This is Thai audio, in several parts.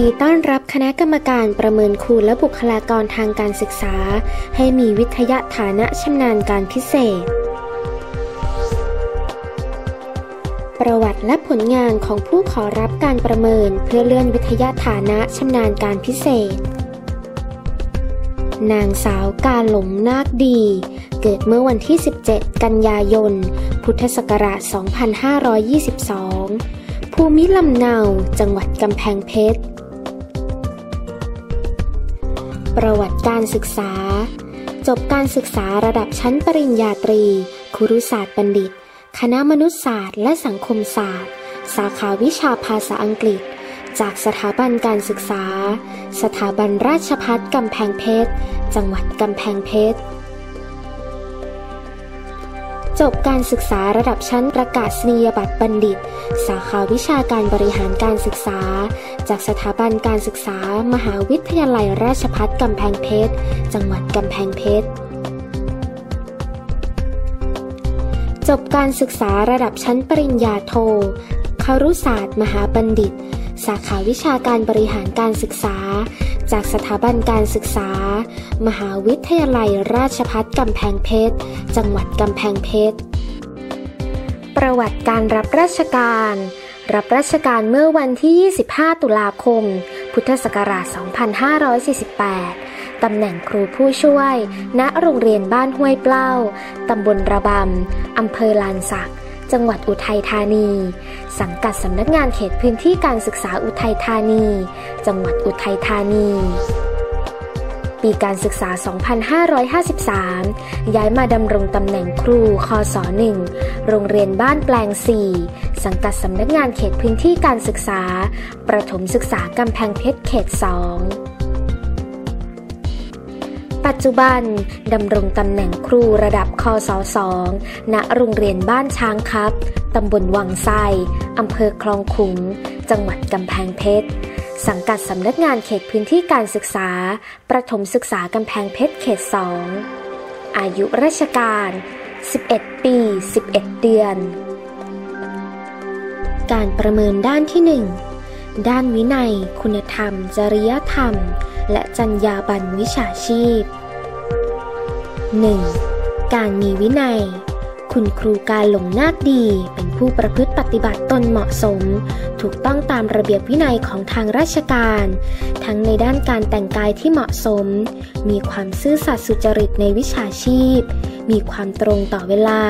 ดีต้อนรับคณะกรรมการประเมินครูและบุคลากรทางการศึกษา ให้มีวิทยาฐานะชำนาญการพิเศษ ประวัติและผลงานของผู้ขอรับการประเมินเพื่อเลื่อนวิทยาฐานะชำนาญการพิเศษ นางสาวกาหลงนาคดี เกิดเมื่อวันที่ 17 กันยายน พุทธศักราช 2522ภูมิลำเนา จังหวัดกำแพงเพชร ประวัติการศึกษา จบการศึกษาระดับชั้นปริญญาตรี ครุศาสตร์บัณฑิต คณะมนุษยศาสตร์และสังคมศาสตร์ สาขาวิชาภาษาอังกฤษ จากสถาบันการศึกษา สถาบันราชพัฒกำแพงเพชร จังหวัดกำแพงเพชร จบการศึกษาระดับชั้นประกาศนียบัตรบัณฑิต สาขาวิชาการบริหารการศึกษา จากสถาบันการศึกษา มหาวิทยาลัยราชภัฏกำแพงเพชร จังหวัดกำแพงเพชร จบการศึกษาระดับชั้นปริญญาโทคารุศาสตร์ มหาบัณฑิต สาขาวิชาการบริหารการศึกษา จากสถาบันการศึกษา มหาวิทยาลัยราชภัฏกำแพงเพชร จังหวัดกำแพงเพชร ประวัติการรับราชการ รับราชการเมื่อวันที่ 25 ตุลาคม พุทธศักราช 2548 ตำแหน่งครูผู้ช่วย ณ โรงเรียนบ้านห้วยเปล้า ตำบลระบำ อำเภอลานสัก จังหวัดอุทัยธานี สังกัดสำนักงานเขตพื้นที่การศึกษาอุทัยธานี จังหวัดอุทัยธานี ปีการศึกษา 2553 ย้ายมาดำรงตำแหน่งครู คศ1โรงเรียนบ้านแปลง 4 สังกัดสำนักงานเขตพื้นที่การศึกษา ประถมศึกษากำแพงเพชรเขต 2 ปัจจุบันดำรงตำแหน่งครูระดับคศ2ณโรงเรียนบ้านช้างครับตำบลวังไซอำเภอคลองขุง จังหวัดกำแพงเพชร สังกัดสำนักงานเขตพื้นที่การศึกษา ประถมศึกษากำแพงเพชรเขต2อายุราชการ 11 ปี 11 เดือน การประเมินด้านที่ 1 ด้านวินัย คุณธรรม จริยธรรม และจรรยาบรรณวิชาชีพ 1. การมีวินัย คุณครูการหลงนาคดีเป็นผู้ประพฤติปฏิบัติตนเหมาะสม ถูกต้องตามระเบียบวินัยของทางราชการ ทั้งในด้านการแต่งกายที่เหมาะสม มีความซื่อสัตย์สุจริตในวิชาชีพ มีความตรงต่อเวลา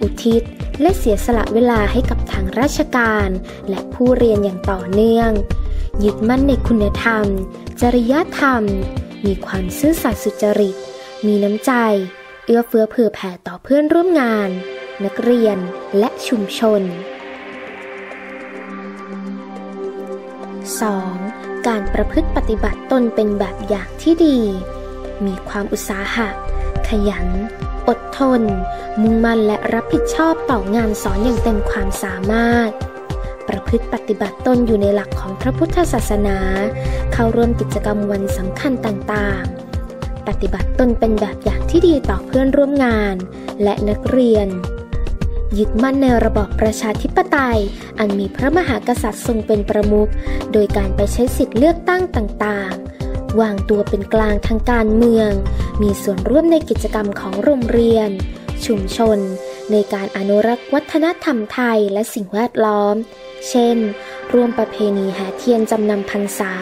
อุทิศและเสียสละเวลาให้กับทางราชการ และผู้เรียนอย่างต่อเนื่อง ยึดมั่นในคุณธรรม จริยธรรม มีความซื่อสัตย์สุจริต มีน้ำใจ เอื้อเฟื้อเผื่อแผ่ต่อเพื่อนร่วมงาน นักเรียนและชุมชน 2. การประพฤติปฏิบัติตนเป็นแบบอย่างที่ดี มีความอุตสาหะ ขยัน อดทน มุ่งมั่นและรับผิดชอบต่องานสอนอย่างเต็มความสามารถ ประพฤติปฏิบัติตนอยู่ในหลักของพระพุทธศาสนา เข้าร่วมกิจกรรมวันสำคัญต่างๆ ปฏิบัติตนเป็นแบบอย่างที่ดีต่อเพื่อนร่วมงาน และนักเรียน ยึดมั่นในระบอบประชาธิปไตย อันมีพระมหากษัตริย์ทรงเป็นประมุข โดยการไปใช้สิทธิเลือกตั้งต่างๆวางตัวเป็นกลางทางการเมือง มีส่วนร่วมในกิจกรรมของโรงเรียน ชุมชน ในการอนุรักษ์วัฒนธรรมไทยและสิ่งแวดล้อม เช่น ร่วมประเพณีแห่เทียนจำนำพรรษา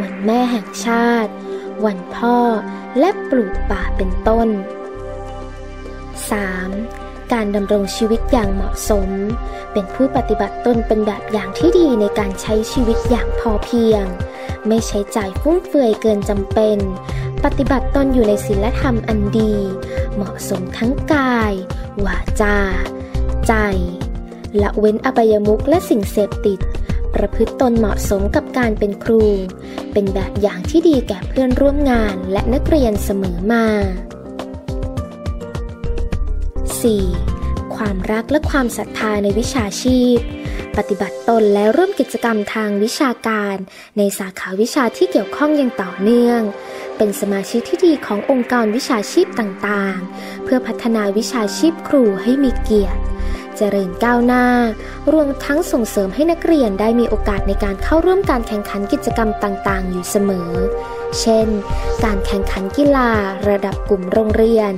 วันแม่แห่งชาติ วันพ่อ และปลูกป่าเป็นต้น 3. การดำรงชีวิตอย่างเหมาะสม เป็นผู้ปฏิบัติตนเป็นแบบอย่างที่ดีในการใช้ชีวิตอย่างพอเพียง ไม่ใช้จ่ายฟุ่มเฟือยเกินจำเป็น ปฏิบัติตนอยู่ในศีลธรรมอันดี เหมาะสมทั้งกาย วาจา ใจ ละเว้นอบายมุขและสิ่งเสพติด ประพฤติตนเหมาะสมกับการเป็นครู เป็นแบบอย่างที่ดีแก่เพื่อนร่วมงานและนักเรียนเสมอมา 4. ความรักและความศรัทธาในวิชาชีพ ปฏิบัติตนและร่วมกิจกรรมทางวิชาการ ในสาขาวิชาที่เกี่ยวข้องอย่างต่อเนื่อง เป็นสมาชิกที่ดีขององค์กรวิชาชีพต่างๆ เพื่อพัฒนาวิชาชีพครูให้มีเกียรติ เจริญก้าวหน้า รวมทั้งส่งเสริมให้นักเรียนได้มีโอกาสในการเข้าร่วมการแข่งขันกิจกรรมต่างๆ อยู่เสมอ เช่น การแข่งขันกีฬาระดับกลุ่มโรงเรียน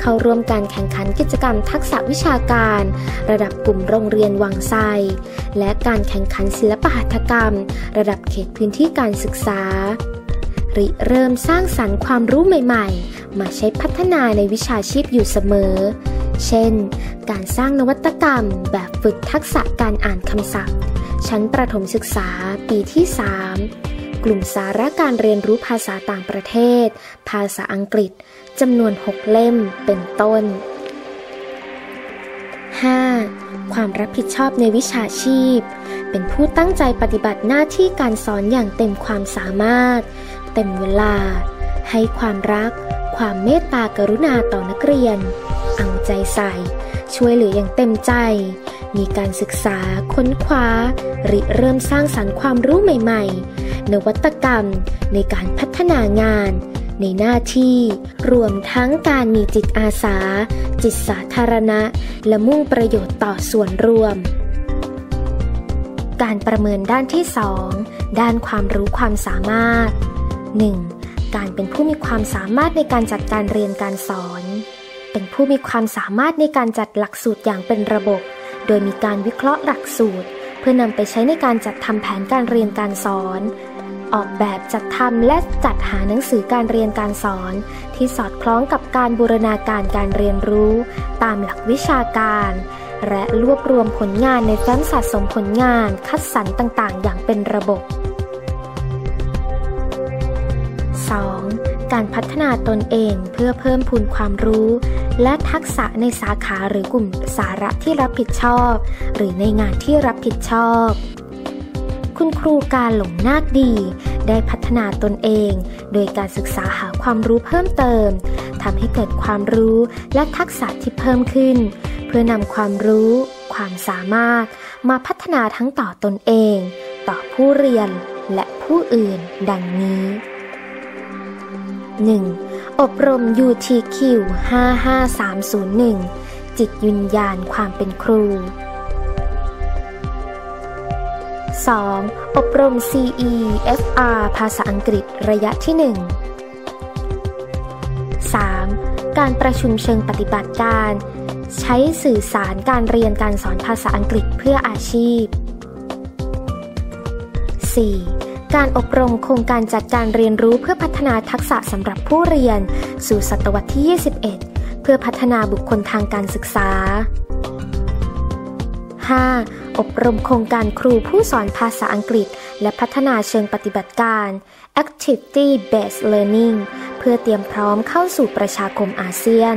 เข้าร่วมการแข่งขันกิจกรรมทักษะวิชาการ ระดับกลุ่มโรงเรียนวังไซและการแข่งขันศิลปหัตถกรรม ระดับเขตพื้นที่การศึกษาริเริ่มสร้างสรรค์ความรู้ใหม่ ๆ มาใช้พัฒนาในวิชาชีพอยู่เสมอ เช่น การสร้างนวัตกรรมแบบฝึกทักษะการอ่านคำศัพท์ ชั้นประถมศึกษาปีที่ 3 กลุ่มสาระการเรียนรู้ภาษาต่างประเทศ ภาษาอังกฤษจำนวน 6 เล่มเป็นต้น 5. ความรับผิดชอบในวิชาชีพ เป็นผู้ตั้งใจปฏิบัติหน้าที่การสอนอย่างเต็มความสามารถ เต็มเวลา ให้ความรัก ความเมตตากรุณาต่อนักเรียน ใจใส่ ช่วยเหลืออย่างเต็มใจ มีการศึกษาค้นคว้าริเริ่มสร้างสรรค์ความรู้ใหม่ ๆ นวัตกรรมในการพัฒนางาน ในหน้าที่รวมทั้งการมีจิตอาสา จิตสาธารณะ และมุ่งประโยชน์ต่อส่วนรวมการประเมินด้านที่ 2 ด้านความรู้ความสามารถ 1. การเป็นผู้มีความสามารถในการจัดการเรียนการสอน เป็นผู้มีความสามารถในการจัดหลักสูตรอย่างเป็นระบบ โดยมีการวิเคราะห์หลักสูตร เพื่อนำไปใช้ในการจัดทำแผนการเรียนการสอน ออกแบบจัดทำและจัดหาหนังสือการเรียนการสอน ที่สอดคล้องกับการบูรณาการการเรียนรู้ ตามหลักวิชาการ และรวบรวมผลงานในแฟ้มสะสมผลงานคัดสรรต่างๆ อย่างเป็นระบบ 2. การพัฒนาตนเองเพื่อเพิ่มพูนความรู้ และทักษะในสาขาหรือกลุ่มสาระที่รับผิดชอบ หรือในงานที่รับผิดชอบ คุณครูการหลงนาคดี ได้พัฒนาตนเอง โดยการศึกษาหาความรู้เพิ่มเติมทำให้เกิดความรู้และทักษะที่เพิ่มขึ้น เพื่อนำความรู้ ความสามารถ มาพัฒนาทั้งต่อตนเอง ต่อผู้เรียนและผู้อื่น ดังนี้ 1. อบรม UTQ 55301 จิตยุญญาณความเป็นครู 2. อบรม CEFR ภาษาอังกฤษระยะที่ 1 3. การประชุมเชิงปฏิบัติการ ใช้สื่อสารการเรียนการสอนภาษาอังกฤษเพื่ออาชีพ 4. การอบรมโครงการจัดการเรียนรู้เพื่อพัฒนาทักษะสำหรับผู้เรียน สู่ศตวรรษที่ 21 เพื่อพัฒนาบุคคลทางการศึกษา 5. อบรมโครงการครูผู้สอนภาษาอังกฤษ และพัฒนาเชิงปฏิบัติการ Activity Based Learning เพื่อเตรียมพร้อมเข้าสู่ประชาคมอาเซียน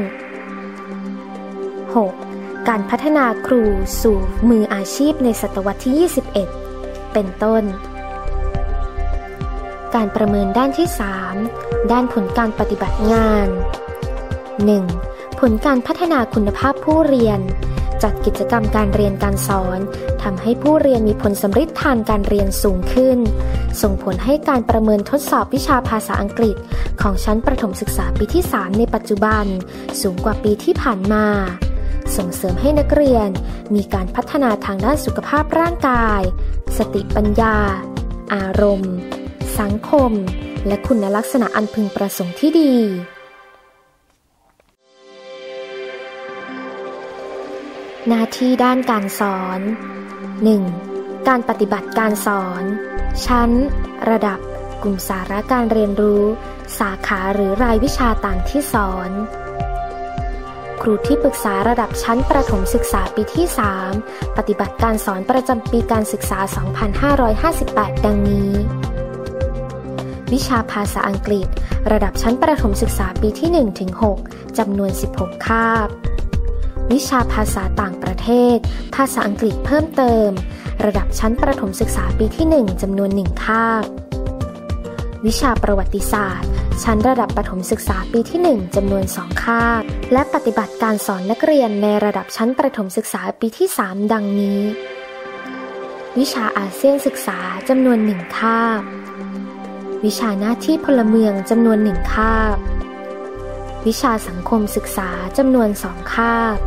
6. การพัฒนาครูสู่มืออาชีพในศตวรรษที่ 21 เป็นต้น การประเมินด้านที่ 3 ด้านผลการปฏิบัติงาน 1. ผลการพัฒนาคุณภาพผู้เรียน จัดกิจกรรมการเรียนการสอนทำให้ผู้เรียนมีผลสำเร็จทางการเรียนสูงขึ้น ส่งผลให้การประเมินทดสอบวิชาภาษาอังกฤษ ของชั้นประถมศึกษาปีที่ 3 ในปัจจุบัน สูงกว่าปีที่ผ่านมาส่งเสริมให้นักเรียนมีการพัฒนาทางด้านสุขภาพร่างกาย สติปัญญา อารมณ์ สังคม และคุณลักษณะอันพึงประสงค์ที่ดี หน้าที่ด้านการสอน 1. การปฏิบัติการสอน ชั้น ระดับ กลุ่มสาระการเรียนรู้ สาขาหรือรายวิชาต่างที่สอน ครูที่ปรึกษาระดับชั้นประถมศึกษาปีที่ 3 ปฏิบัติการสอนประจำปีการศึกษา 2558 ดังนี้ วิชาภาษาอังกฤษ ระดับชั้นประถมศึกษาปีที่1ถึง6จำนวน 16 คาบ วิชาภาษาต่างประเทศ ภาษาอังกฤษเพิ่มเติม ระดับชั้นประถมศึกษาปีที่ 1จำนวน 1 คาบ วิชาประวัติศาสตร์ ชั้นระดับประถมศึกษาปีที่ 1จำนวน 2 คาบ และปฏิบัติการสอนนักเรียนในระดับชั้นประถมศึกษาปีที่ 3 ดังนี้ วิชาอาเซียนศึกษาจำนวน 1 คาบ วิชาหน้าที่พลเมืองจำนวนหนึ่งคาบ วิชาสังคมศึกษาจำนวนสองคาบ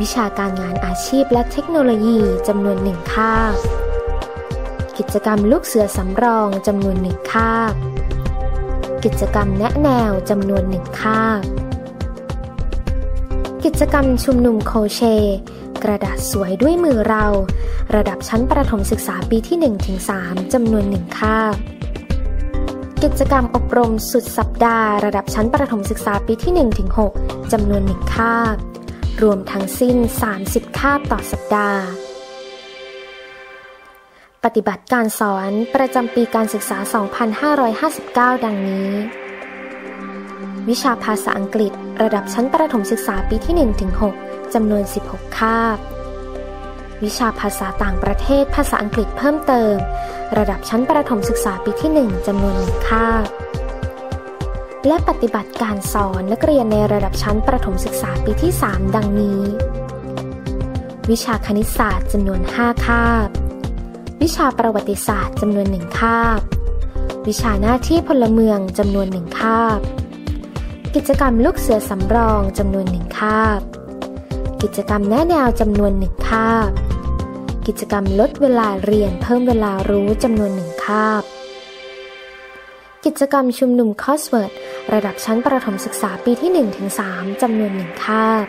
วิชาการงานอาชีพและเทคโนโลยีจำนวนหนึ่งคาบ กิจกรรมลูกเสือสำรองจำนวนหนึ่งคาบ กิจกรรมแนะแนวจำนวนหนึ่งคาบ กิจกรรมชุมนุมโคเช กระดาษสวยด้วยมือเรา ระดับชั้นประถมศึกษาปีที่ 1-3จำนวนหนึ่งคาบ กิจกรรมอบรมสุดสัปดาห์ระดับชั้นประถมศึกษาปีที่ 1-6 จำนวนหนึ่งคาบ รวมทั้งสิ้น 30 คาบต่อสัปดาห์ ปฏิบัติการสอนประจำปีการศึกษา 2559 ดังนี้ วิชาภาษาอังกฤษ ระดับชั้นประถมศึกษาปีที่ 1-6 จำนวน 16 คาบ วิชาภาษาต่างประเทศภาษาอังกฤษเพิ่มเติม ระดับชั้นประถมศึกษาปีที่ 1จำนวนหนึ่งคาบ และปฏิบัติการสอนนักเรียนในระดับชั้นประถมศึกษาปีที่ 3 ดังนี้ วิชาคณิตศาสตร์จำนวน 5 คาบ วิชาประวัติศาสตร์จำนวนหนึ่งคาบ วิชาหน้าที่พลเมืองจำนวนหนึ่งคาบ กิจกรรมลูกเสือสำรองจำนวนหนึ่งคาบ กิจกรรมแนะแนวจำนวนหนึ่งคาบ กิจกรรมลดเวลาเรียนเพิ่มเวลารู้จำนวนหนึ่งคาบ กิจกรรมชุมนุมคอสเวิร์ดระดับชั้นประถมศึกษาปีที่1-3จำนวนหนึ่งคาบ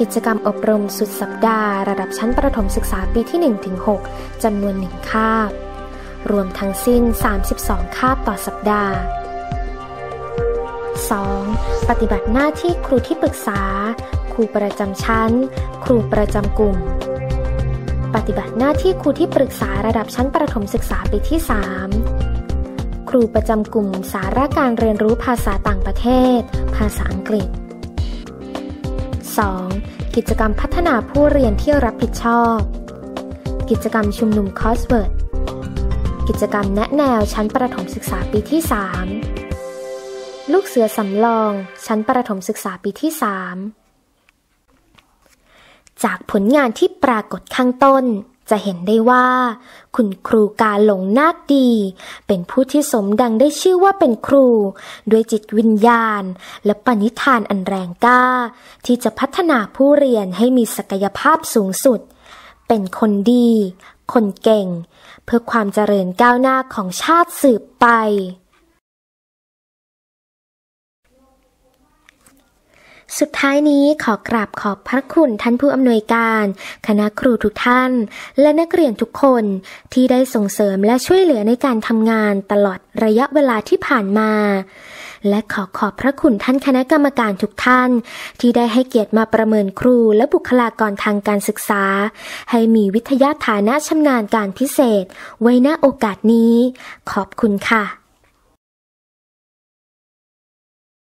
กิจกรรมอบรมสุดสัปดาห์ ระดับชั้นประถมศึกษาปีที่1-6จำนวนหนึ่งคาบ รวมทั้งสิ้น 32 คาบต่อสัปดาห์ 2. ปฏิบัติหน้าที่ครูที่ปรึกษา ครูประจำชั้น ครูประจำกลุ่ม ปฏิบัติหน้าที่ครูที่ปรึกษาระดับชั้นประถมศึกษาปีที่ 3 ครูประจำกลุ่มสาระการเรียนรู้ภาษาต่างประเทศ ภาษาอังกฤษ 2. กิจกรรมพัฒนาผู้เรียนที่รับผิดชอบ กิจกรรมชุมนุมคอสเวิร์ดกิจกรรมแนะแนวชั้นประถมศึกษาปีที่ 3 ลูกเสือสำรอง ชั้นประถมศึกษาปีที่ 3 จากผลงานที่ปรากฏข้างต้น จะเห็นได้ว่า คุณครูกาหลงนาคดี เป็นผู้ที่สมดังได้ชื่อว่าเป็นครู ด้วยจิตวิญญาณ และปณิธานอันแรงกล้า ที่จะพัฒนาผู้เรียนให้มีศักยภาพสูงสุด เป็นคนดี คนเก่ง เพื่อความเจริญก้าวหน้าของชาติสืบไป สุดท้ายนี้ขอกราบขอบพระคุณท่านผู้อำนวยการ คณะครูทุกท่าน และนักเรียนทุกคนที่ได้ส่งเสริมและช่วยเหลือในการทำงานตลอดระยะเวลาที่ผ่านมา และขอขอบพระคุณท่านคณะกรรมการทุกท่าน ที่ได้ให้เกียรติมาประเมินครูและบุคลากรทางการศึกษา ให้มีวิทยาฐานะชำนาญการพิเศษ ไว้ณโอกาสนี้ ขอบคุณค่ะ